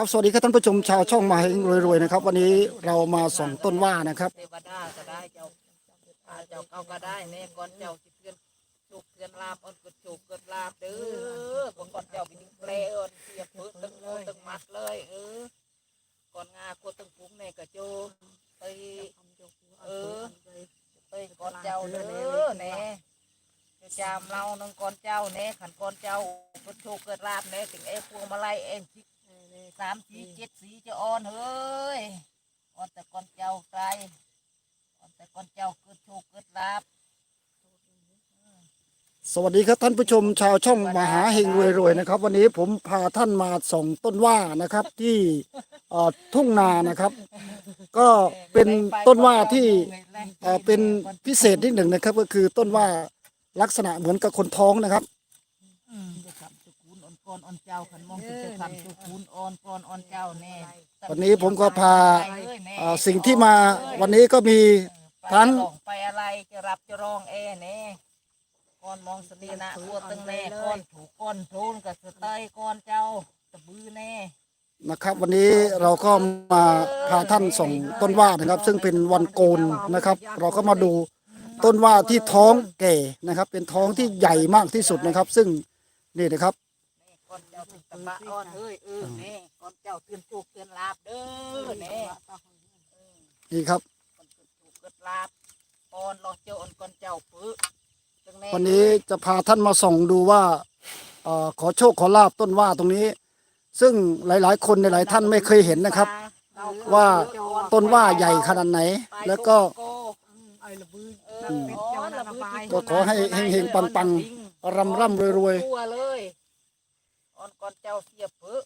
ครับสวัสดีครับท่านผู้ชมชาวช่องมาเฮงรวยๆนะครับ วันนี้เรามาส่องต้นว่านะครับเทวดาก็ได้เจ้าเจ้าเขาก็ได้แน่ก่อนเจ้าสิเพื่อนจุกเพื่อนลาบอ่อนกุดจุกเกิดลาบเด้อก่อนก่อนเจ้าไปดิ้งเปลอ่อนเสียบพึ่งตึงโคตึงมัดเลย เออก่อนงาโคตึงปุ้งแน่กระโจไปเออไปก่อนเจ้าเด้อแน่จามเรานึงก่อนเจ้าแน่ขันก่อนเจ้ากุดจุกเกิดลาบแน่ถึงเอ้พวงมาลัยเองสิ สามสีเจ็ดสีจะอ่อนเฮ้ยก่อนแต่ก่อนเจ้าไกลก่อนแต่ก่อนเจ้าเกิดโชคเกิดลาบสวัสดีครับท่านผู้ชมชาวช่องมหาเฮงรวยๆนะครับ วันนี้ผมพาท่านมาส่องต้นว่านะครับที่เอ่อทุ่งนานะครับ ก็เป็นต้นว่าที่เอ่อเป็นพิเศษนิดหนึ่งนะครับ ก็คือต้นว่าลักษณะเหมือนกับคนท้องนะครับ กูลอ่อนก่อนอ่อนเจ้าขันมองถึงจะทำสุกูลอ่อนก่อนอ่อนเจ้าแน่วันนี้ผมก็พาเอ่อสิ่งที่มาวันนี้ก็มี ทั้ทั้งงไปอะไรจะรับจะร้องเอแน่ก่อนมองสนีนะตัวตึงแน่ก่อนถูกก้อนทูนกับสเตยก่อนเจ้าตะบือแน่นะครับ วันนี้เราก็มาพาท่านส่องต้นว่านะครับ ซึ่งเป็นวันโกนนะครับ เราก็มาดูต้นว่าที่ท้องแก่นะครับ เป็นท้องที่ใหญ่มากที่สุดนะครับ ซึ่งนี่นะครับนี่ ก่อนเจ้าถึงตะบะอ่อนเฮ้ยเออแน่ก่อนเจ้าเตือนโชคเตือนลาบเด้อแน่นี่ครับคนเกิดถูกเกิดลาบก่อนรอเจ้าอ่อนก่อนเจ้าปื้อตึงแวันนี้จะพาท่านมาส่องดูว่าเออขอโชคขอลาบต้นว่าตรงนี้ ซึ่งหลาย ๆคนในหลายท่านไม่เคยเห็นนะครับ ว่าต้นว่าใหญ่ขนาดไหน แล้วก็ไอ้ระบือเอออ๋อระบือก็ขอให้เฮงๆปังร่ำร่ำรวยรวยทั่วเลย อนก่อนเจ้าเสียบปื้อ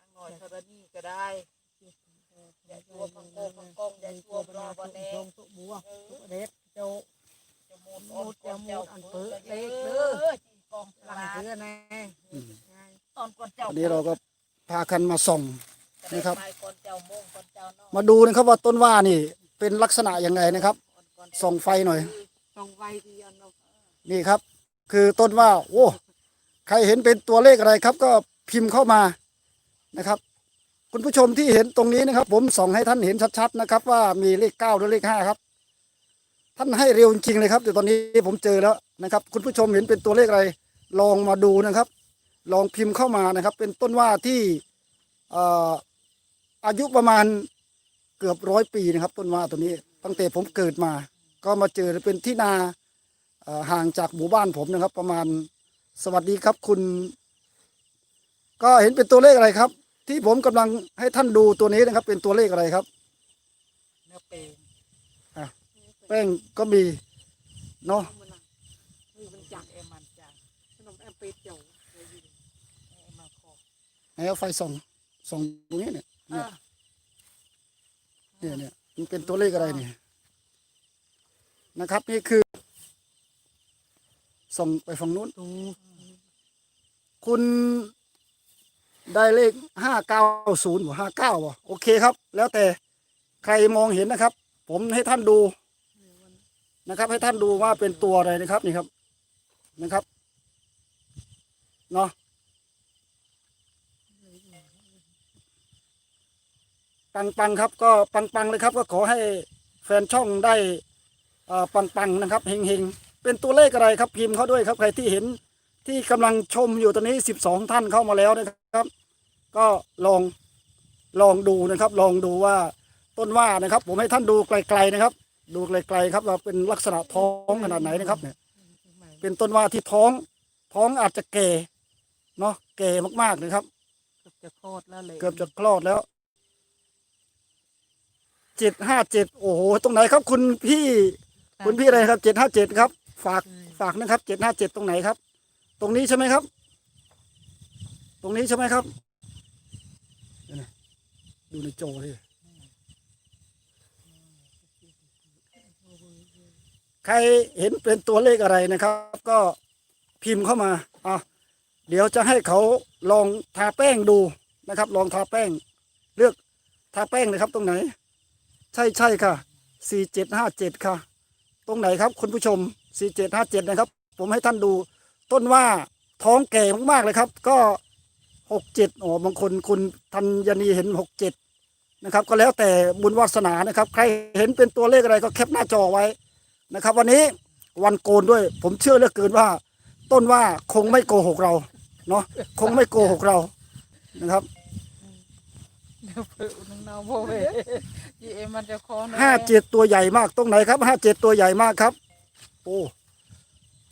นางหน่อยธรณีก็ได้อย่าชัวพังโกพังกงอย่าชัวรอบอแน่ลงตุบัวตุเด็ดเจ้าจะมูดอ่อนก่อนเจ้ามูดอันปื้ปื้อเล็กเด้เด้ออจีกองหลังเสือแน่ตอนก่อนเจ้าวันนี้เราก็พากันมาส่องนะครับ มาดูนะครับว่าต้นว่านี่ เป็นลักษณะยังไงนะครับส่องไฟหน่อยต้องไวดีอันนี่ครับ คือต้นว่าโอ้ใครเห็นเป็นตัวเลขอะไรครับ ก็พิมพ์เข้ามานะครับ คุณผู้ชมที่เห็นตรงนี้นะครับ ผมส่องให้ท่านเห็นชัดๆนะครับ ว่ามีเลขเก้าหรือเลขห้าครับ ท่านให้เร็วจริงเลยครับแต่ตอนนี้ผมเจอแล้วนะครับ คุณผู้ชมเห็นเป็นตัวเลขอะไร ลองมาดูนะครับ ลองพิมพ์เข้ามานะครับ เป็นต้นว่าที่ออายุประมาณเกือบร้อยปีนะครับ ต้นว่าตัวนี้ตั้งแต่ผมเกิดมา ก็มาเจอเป็นที่นา ห่างจากหมู่บ้านผมนะครับ ประมาณสวัสดีครับคุณ ก็เห็นเป็นตัวเลขอะไรครับ ที่ผมกำลังให้ท่านดูตัวนี้นะครับ เป็นตัวเลขอะไรครับเนื้อเป็งแป้งก็มีเนาะมันน่ะมือมันจัจักกเอมันจักขนมแอมเป็ดเจ้าเอมาขอให้เอาไฟส่องส่องตรงนี้เนี่ยอะเนี่ยเนี่ยมันเป็นตัวเลขอะไรเนี่ยนะครับ นี่คือ ส่องไปฝั่งนู้นตูคุณได้เลขห้าเก้าศูนย์ห้าเก้าโอเคครับ แล้วแต่ใครมองเห็นนะครับ ผมให้ท่านดูนะครับ ให้ท่านดูว่าเป็นตัวอะไรนะครับนี่ครับนะครับเนาะปังปังๆครับ ก็ปังปังๆเลยครับ ก็ขอให้แฟนช่องได้เอ่อปังปังๆนะครับเฮงเฮงๆ เป็นตัวเลขอะไรครับพิมพ์เขาด้วยครับ ใครที่เห็นที่กำลังชมอยู่ตอนนี้สิบสองท่านเข้ามาแล้วนะครับ ก็ลองลองดูนะครับ ลองดูว่าต้นว่านะครับ ผมให้ท่านดูไกลๆนะครับ ดูไกลๆครับว่าเป็นลักษณะท้องขนาดไหนนะครับเนี่ย เป็นต้นว่าที่ท้อง ท้องอาจจะแก่เนาะแก่มากๆนะครับ เกือบจะโคตรแล้วเลยเกือบจะคลอดแล้วเจ็ดห้าเจ็ดโอ้โหตรงไหนครับคุณพี่ คุณพี่อะไรครับเจ็ดห้าเจ็ดครับ ฝากฝากนะครับเจ็ดห้าเจ็ดตรงไหนครับ ตรงนี้ใช่ไหมครับ ตรงนี้ใช่ไหมครับเดี๋ยวนะดูในโจเลยใครเห็นเป็นตัวเลขอะไรนะครับ ก็พิมพ์เข้ามาอะเดี๋ยวจะให้เขาลองทาแป้งดูนะครับ ลองทาแป้ง เลือกทาแป้งเลยครับ ตรงไหน ใช่ใช่ค่ะสี่เจ็ดห้าเจ็ดค่ะ ตรงไหนครับ คุณผู้ชม 4757นะครับ ผมให้ท่านดู ต้นว่าท้องแก่มากๆเลยครับ ก็หกเจ็ดอ๋อบางคนคุณธัญนีเห็นหกเจ็ดนะครับ ก็แล้วแต่บุญวาสนานะครับ ใครเห็นเป็นตัวเลขอะไรก็แคปหน้าจอไว้นะครับ วันนี้วันโกนด้วย ผมเชื่อเหลือเกินว่า ต้นว่าคงไม่โกหกเราเนาะคงไม่โกหกเรานะครับเดี๋ยวเพิ่นน้องโบเวยีเอ็มมันจะคอห้าเจ็ดตัวใหญ่มากตรงไหนครับห้าเจ็ดตัวใหญ่มากครับ โอ้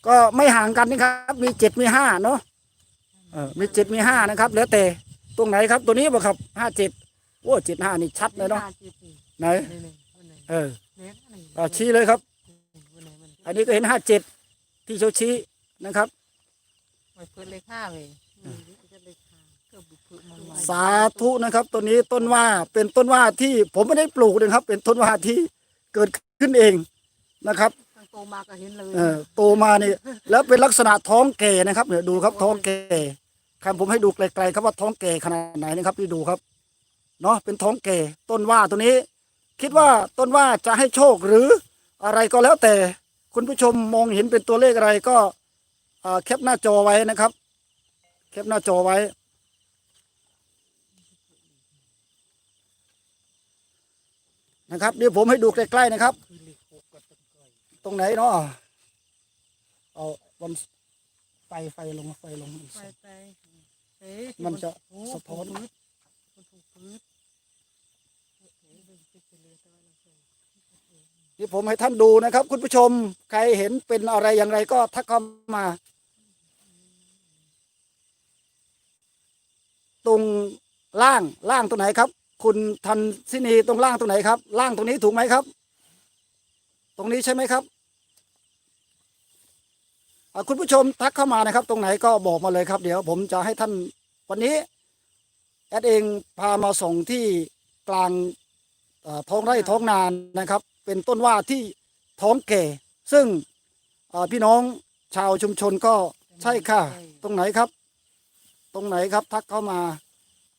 ก็ไม่ห่างกันนะครับ มีเจ็ดมีห้าเนาะเออมีเจ็ดมีห้านะครับ แล้วแต่ตรงไหนครับ ตัวนี้บ่ครับห้าเจ็ดโอ้เจ็ดห้านี่ชัดเลยเนาะห้าจ็ดนี่ไหนนี่นี่วันไหนเออเนี่ยอันนี้อ่าชี้เลยครับวันไหนมันอันนี้ก็เห็นห้าเจ็ดที่เขาชี้นะครับไม่เพิ่นเลขห้าเลยอืมจะได้ทานก็บุเพิ่นมันมาสาธุนะครับตัวนี้ต้นว่าเป็นต้นว่าที่ผมไม่ได้ปลูกนะครับ เป็นต้นว่าที่เกิดขึ้นเองนะครับ ตั้งโตมาก็เห็นเลยเออโตมานี่แล้วเป็นลักษณะท้องแก่นะครับเนี่ยดูครับท้องแก่ครับผมให้ดูไกลๆครับว่าท้องแก่ขนาดไหนนะครับพี่ดูครับเนาะเป็นท้องแก่ต้นว่าตัวนี้ คิดว่าต้นว่าจะให้โชคหรืออะไรก็แล้วแต่คุณผู้ชมมองเห็นเป็นตัวเลขอะไรก็อ่าแคปหน้าจอไว้นะครับ แคปหน้าจอไว้ นะครับเดี๋ยวผมให้ดูใกล้ๆนะครับ ตรงไหนเนาะเอาบนไฟไฟลงไฟลงไปไปเอ๊ะมันจะโอ้สะท้อนมันถูกพื้นเอ๊ะเบิ่งสิเป็นเลยแต่ว่าเราใส่ที่ผมให้ท่านดูนะครับ คุณผู้ชมใครเห็นเป็นอะไรอย่างไรก็ทักเข้ามา ตรงล่างล่างตรงไหนครับ คุณทันสินีตรงล่างตรงไหนครับ ล่างตรงนี้ถูกไหมครับ ตรงนี้ใช่ไหมครับอ่า คุณผู้ชมทักเข้ามานะครับ ตรงไหนก็บอกมาเลยครับ เดี๋ยวผมจะให้ท่านวันนี้แอดเองพามาส่งที่กลางท้องไร่ท้องนานนะครับ เป็นต้นว่าที่ท้องแก่ ซึ่งพี่น้องชาวชุมชนก็ใช่ค่ะ ตรงไหนครับ ตรงไหนครับ ทักเข้ามา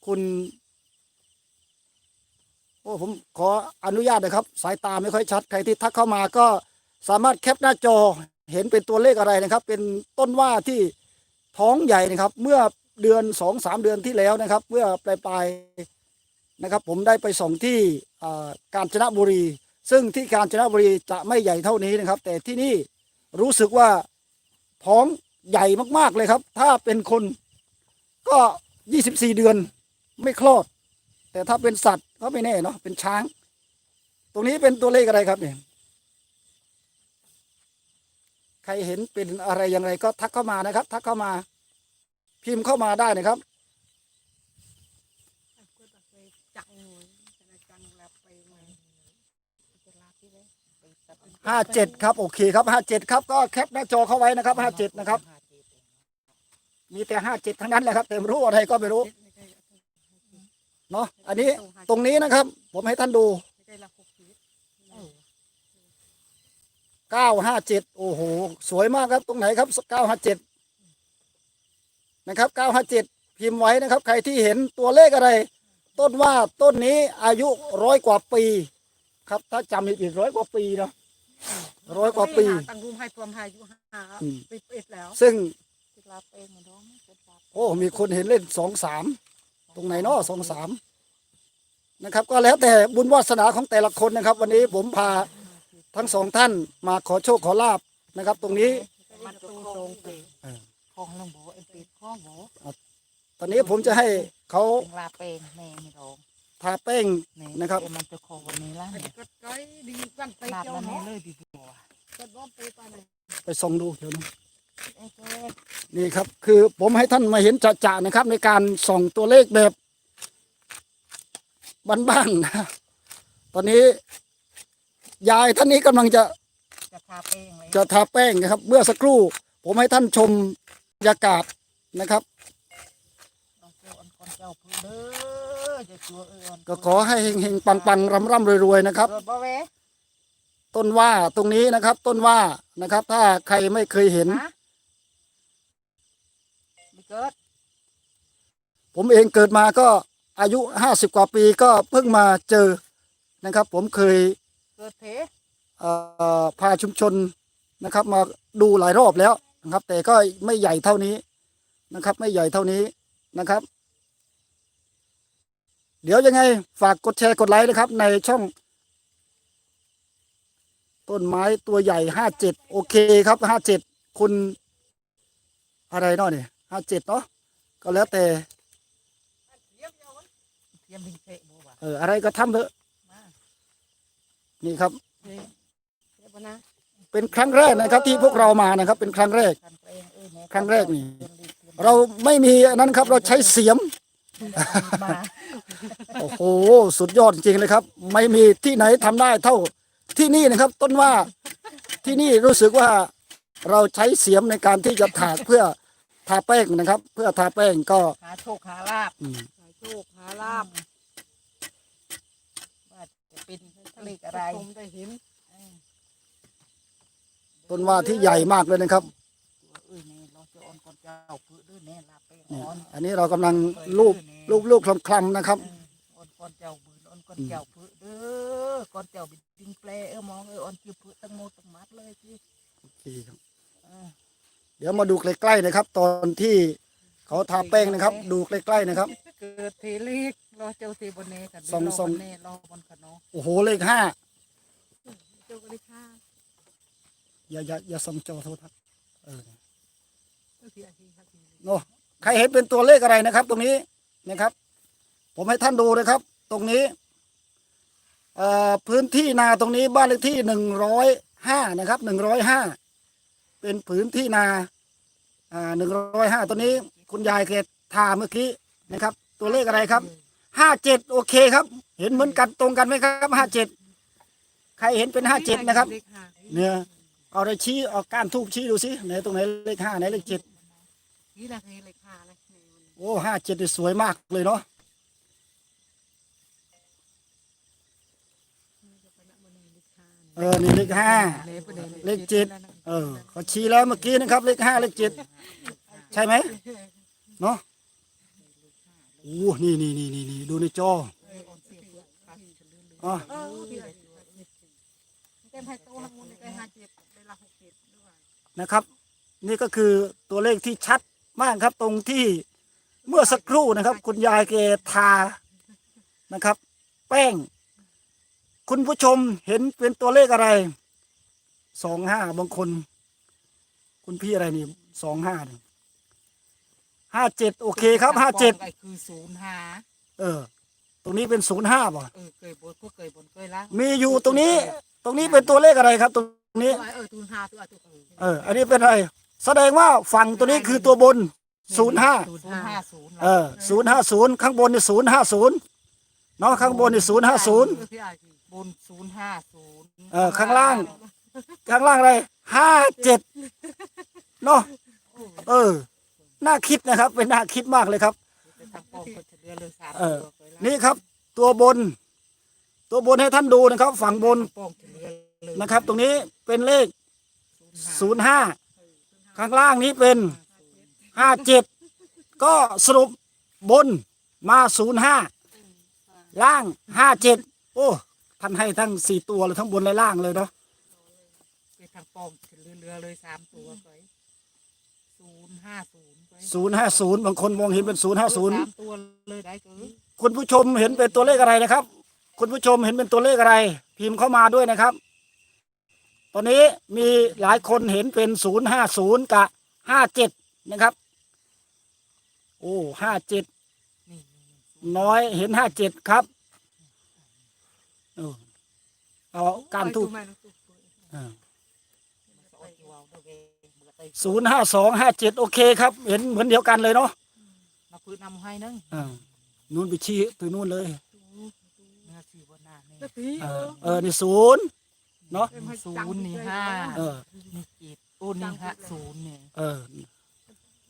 คุณโอ้ผมขออนุญาตนะครับ สายตาไม่ค่อยชัด ใครที่ทักเข้ามาก็สามารถแคปหน้าจอ เห็นเป็นตัวเลขอะไรนะครับ เป็นต้นว่าที่ท้องใหญ่นะครับ เมื่อเดือนสองสามเดือนที่แล้วนะครับ เมื่อปลายปลายนะครับ ผมได้ไปส่งที่กาญจนบุรี ซึ่งที่กาญจนบุรีจะไม่ใหญ่เท่านี้นะครับ แต่ที่นี่รู้สึกว่าท้องใหญ่มากๆเลยครับ ถ้าเป็นคนก็ยี่สิบสี่เดือนไม่คลอด แต่ถ้าเป็นสัตว์ก็ไม่แน่เนาะเป็นช้าง ตรงนี้เป็นตัวเลขอะไรครับเนี่ย ใครเห็นเป็นอะไรอย่างไรก็ทักเข้ามานะครับ ทักเข้ามา พิมพ์เข้ามาได้นะครับอะก็ต้องไปจังหน่อยจะได้จังแล้วไปไหมจะลาที่เลยไปตัดห้าเจ็ดครับ โอเคครับห้าเจ็ดครับก็แคปหน้าจอเข้าไว้นะครับห้าเจ็ดนะครับ มีแต่ห้าเจ็ดทั้งนั้นแหละครับแต่ไม่รู้อะไรก็ไม่รู้เนาะอันนี้ตรงนี้นะครับ ผมให้ท่านดู ไม่ได้ละหกสิบเออ เก้าห้าเจ็ดโอ้โห สวยมากครับตรงไหนครับเก้าห้าเจ็ดนะครับเก้าห้าเจ็ดพิมพ์ไว้นะครับ ใครที่เห็นตัวเลขอะไร ต้นว่าต้นนี้อายุร้อยกว่าปี ครับ ถ้าจำไม่ผิดร้อยกว่าปีเนาะร้อยกว่าปีตั้งรูมให้พรวมให้อยู่ห้าอืมปิดเอ็ดแล้ว ซึ่งจะลาเองเหมือนน้องจะลาโอ้ มีคนเห็นเล่นสองสามตรงไหนเนาะสองสามนะครับ ก็แล้วแต่บุญวาสนาของแต่ละคนนะครับ วันนี้ผมพา ทั้งสองท่านมาขอโชคขอลาบนะครับ ตรงนี้ มันตูตรงไปคองหลวงโบอกเอ็มปีคองบตอนนี้ผมจะให้เขาเป็นลาเปงแม่ไม่ร้องทาแป้ง นี่นะครับมันจะคอวันนี้ละไอ้ก็ก้อยดีกันไปลาบเจ้ามันเนาะเลยดีกว่าก็ร้องไปไปไหนไปส่องดูเดี๋ยวนะเอ๊นี่ครับ คือผมให้ท่านมาเห็นจะๆนะครับ ในการส่องตัวเลขแบบบ้านๆนะตอนนี้ ยายท่านนี้กำลังจะจะทาเปงเลยจะทาแป้งนะครับ เมื่อสักครู่ ผมให้ท่านชมบรรยากาศนะครับต้องเจ้าอันก่อนเจ้าพูดเด้อจะตัวเอือนก็ขอให้เฮงๆปังๆร่ำๆรวยๆนะครับ รถบ่เวต้นว่าตรงนี้นะครับ ต้นว่านะครับ ถ้าใครไม่เคยเห็น ฮะไม่เกิดผมเองเกิดมาก็อายุห้าสิบกว่าปีก็เพิ่งมาเจอนะครับ ผมเคย เกิดเพเอ่อพาชุมชนนะครับ มาดูหลายรอบแล้วนะครับ แต่ก็ไม่ใหญ่เท่านี้นะครับ ไม่ใหญ่เท่านี้นะครับ เดี๋ยวยังไงฝากกดแชร์กดไลค์นะครับ ในช่อง ต้นไม้ตัวใหญ่ห้าเจ็ดโอเคครับห้าเจ็ดคุณอะไรเนาะเนี่ยห้าเจ็ดเนาะก็แล้วแต่เทียมพิงเตะบัวเอออะไรก็ทำเถอะมา นี่ครับเดี๋ยวนะเป็นครั้งแรกนะครับ ที่พวกเรามานะครับ เป็นครั้งแรกกันเองเอ้ยแม่ครั้งแรกนี่ เราไม่มีอันนั้นครับ เราใช้เสียมมาโอ้โหสุดยอดจริงๆเลยครับ ไม่มีที่ไหนทำได้เท่าที่นี่นะครับ ต้นว่าที่นี่รู้สึกว่าเราใช้เสียมในการที่จะถากเพื่อทาแป้งนะครับ เพื่อทาแป้งก็หาโชคหาลาบอืมหาโชคหาลาบว่า จะเป็นเลขอะไรชมได้เห็นต้นว่าที่ใหญ่มากเลยนะครับเอ้ยแม่เราจะอ่อนก่อนเจ้าเพื่อด้วยแน่ลาบไปเนี่ยอ่อนอันนี้เรากำลังลูบลูบลูบคลำคลำๆนะครับอ่อนก่อนเจ้าบืนอ่อนก่อนเจ้าเพื่อเด้อก่อนเจ้าเป็นดิงแปลเออมองเอออ่อนจิ้วเพื่อตั้งโมตั้งมัดเลยสิโอเคครับเออเดี๋ยวมาดูใกล้ๆนะครับ ตอนที่เขาทาแป้งนะครับ ดูใกล้ๆนะครับ เกิดเทเลก รอเจ้าเทบนเนกันส่องรอส่องบนเนรอบนขนมโอ้โหเลขห้าเจ้าก็ได้ค่าอย่าอย่าอย่าส่องจอโทรทัศน์เออเจ้าที่อาชีพครับที่โอ้ใครเห็นเป็นตัวเลขอะไรนะครับ ตรงนี้นะครับ ผมให้ท่านดูนะครับ ตรงนี้เอ่อพื้นที่นาตรงนี้บ้านเลขที่หนึ่งร้อยห้านะครับหนึ่งร้อยห้าเป็นพื้นที่นาอ่าหนึ่งร้อยห้าตัวนี้ คุณยายเกตทาเมื่อกี้นะครับ ตัวเลขอะไรครับ ห้าเจ็ดโอเคครับ เห็นเหมือนกันตรงกันไหมครับห้าเจ็ดใครเห็นเป็นห้าเจ็ดนะครับเลขห้าเนี่ยเอาได้ชี้เอาก้านทูบชี้ดูสิไหนตรงไหนเลขห้าไหนเลขเจ็ดนี่แหละคือเลขห้าเลยโอ้ห้าเจ็ดสวยมากเลยเนาะเออนี่เลขห้าเลขเจ็ดเออเขาชี้แล้วเมื่อกี้นะครับ เลขห้าเลขเจ็ดใช่ไหมเนาะโอ้นี่นี่นี่นี่นี่ดูในจออ๋อเออพี่อาชีพเต็มให้โตทั้งหมดเลยได้ห้าเจ็ดได้ละนะครับ นี่ก็คือตัวเลขที่ชัดมากครับ ตรงที่เมื่อสักครู่นะครับ คุณยายเกทานะครับ แป้ง คุณผู้ชมเห็นเป็นตัวเลขอะไรสองห้าบางคน คุณพี่อะไรนี่สองห้าเนี่ย ห้าเจ็ดโอเคครับห้าเจ็ดก็คือศูนย์ห้าเออ ตรงนี้เป็นศูนย์ห้าป่ะเออเคยบนพวกเคยบนเคยล้างมีอยู่ตรงนี้ ตรงนี้เป็นตัวเลขอะไรครับ ตรงนี้ เออตูนห้าตัวตัวเออ อันนี้เป็นอะไร แสดงว่าฝั่งตัวนี้คือตัวบนศูนย์ห้าศูนย์ห้าศูนย์เออศูนย์ห้าศูนย์ข้างบนนี่ศูนย์ห้าศูนย์เนาะข้างบนนี่ศูนย์ห้าศูนย์พี่อาชีพบนศูนย์ห้าศูนย์เออข้างล่าง ข้างล่างอะไรห้าเจ็ดเนาะเออ น่าคิดนะครับ เป็นน่าคิดมากเลยครับทางปองก็จะเรือเลยสามเออตัวเคยล้างนี่ครับ ตัวบน ตัวบนให้ท่านดูนะครับ ฝั่งบนปองจะเรือเลยนะครับ ตรงนี้เป็นเลขศูนย์ห้าข้างล่างนี้เป็นห้าเจ็ดก็สรุปบนมาศูนย์ห้าล่างห้าเจ็ดโอ้ท่านให้ทั้งสี่ตัวเลยทั้งบนและล่างเลยเนาะไปทางปองจะเรือเรือเลยสามตัวเคยศูนย์ห้าศูนย์เคย ศูนย์ห้าศูนย์บางคนมองเห็นเป็นศูนย์ห้าศูนย์สามตัวเลยได้คือคุณผู้ชมเห็นเป็นตัวเลขอะไรนะครับ คุณผู้ชมเห็นเป็นตัวเลขอะไร พิมพ์เข้ามาด้วยนะครับ ตอนนี้มีหลายคนเห็นเป็นศูนย์ห้าศูนย์กับห้าเจ็ดนะครับ โอ้ห้าเจ็ดนี่น้อยเห็นห้าเจ็ดครับเออเอาการทูบ ศูนย์ห้าสองห้าเจ็ดโอเคครับ เห็นเหมือนเดียวกันเลยเนาะมาพื้นนำให้นึงอ่านู่นไปชี้ไปนู่นเลยเนื้อสีบนหน้านี่พี่เออเออนี่ศูนย์เนาะศูนย์นี่ห้าเออนี่เจ็ดโอ้นี่ห้าศูนย์เนี่ยเออ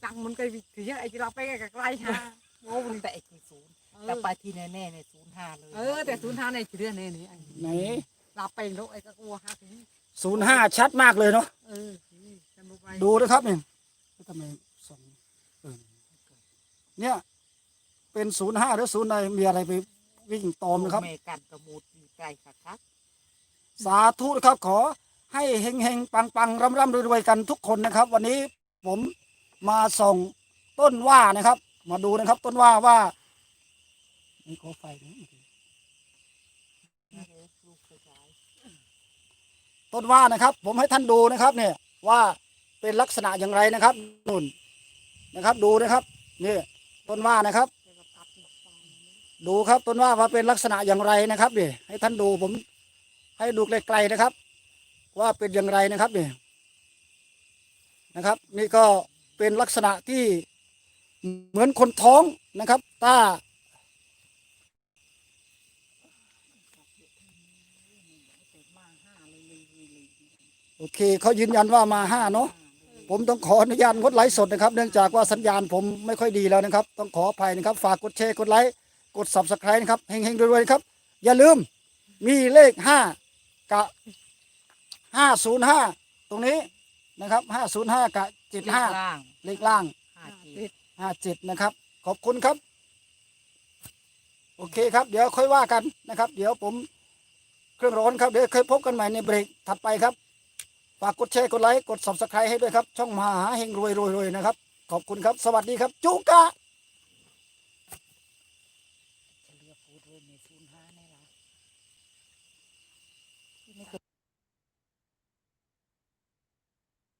ตังมันไกลวิถีไอ้ที่เราไปไกลๆฮะโอ้มันแต่ไอ้คือศูนย์แต่ไปที่แน่ๆเนี่ยศูนย์ห้าเลยเออแต่ศูนย์ห้าในเรื่องนี้นี่ไหนลาไปโลไอ้ก็กลัวห้าทีศูนย์ห้าชัดมากเลยเนาะเออจำไป ดูนะครับเนี่ยทำไมสองเออเนี่ย เป็นศูนย์ห้าหรือศูนย์ใดมีอะไรไปวิ่งตอมนะครับเมกันกระมูดอยู่ไกลค่ะครับสาธุนะครับขอให้เฮงเฮงปังปังร่ำร่ำรวยรวยกันทุกคนนะครับ วันนี้ผมมาส่งต้นว่านะครับ มาดูนะครับ ต้นว่าว่านี่ขอไฟนะต้นว่านะครับ ผมให้ท่านดูนะครับ เนี่ยว่า เป็นลักษณะอย่างไรนะครับนุ่นนะครับ ดูนะครับนี่ต้นว่านะครับ ดูครับต้นว่าว่าเป็นลักษณะอย่างไรนะครับนี่ให้ท่านดูผม ให้ดูไกลๆนะครับ ว่าเป็นอย่างไรนะครับนี่นะครับ นี่ก็เป็นลักษณะที่เหมือนคนท้องนะครับถ้าโอเคเขายืนยันว่ามาห้าเนาะ ผมต้องขออนุญาตงดไลฟ์สดนะครับ เนื่องจากว่าสัญญาณผมไม่ค่อยดีแล้วนะครับ ต้องขออภัยนะครับ ฝากกดแชร์กดไลค์กด subscribe นะครับเฮงๆรวยๆนะครับ อย่าลืมมีเลขห้ากะห้าศูนย์ห้าตรงนี้นะครับห้าศูนย์ห้ากะเจ็ดห้าล่างเลขล่างห้าเจ็ดห้าเจ็ดนะครับ ขอบคุณครับ โอเคครับ เดี๋ยวค่อยว่ากันนะครับ เดี๋ยวผมเครื่องร้อนครับ เดี๋ยวเคยพบกันใหม่ในเบรกถัดไปครับ ฝากกดแชร์กดไลค์กด subscribe ให้ด้วยครับ ช่องมหาเฮงรวยรวยรวยนะครับ ขอบคุณครับ สวัสดีครับ จุก้า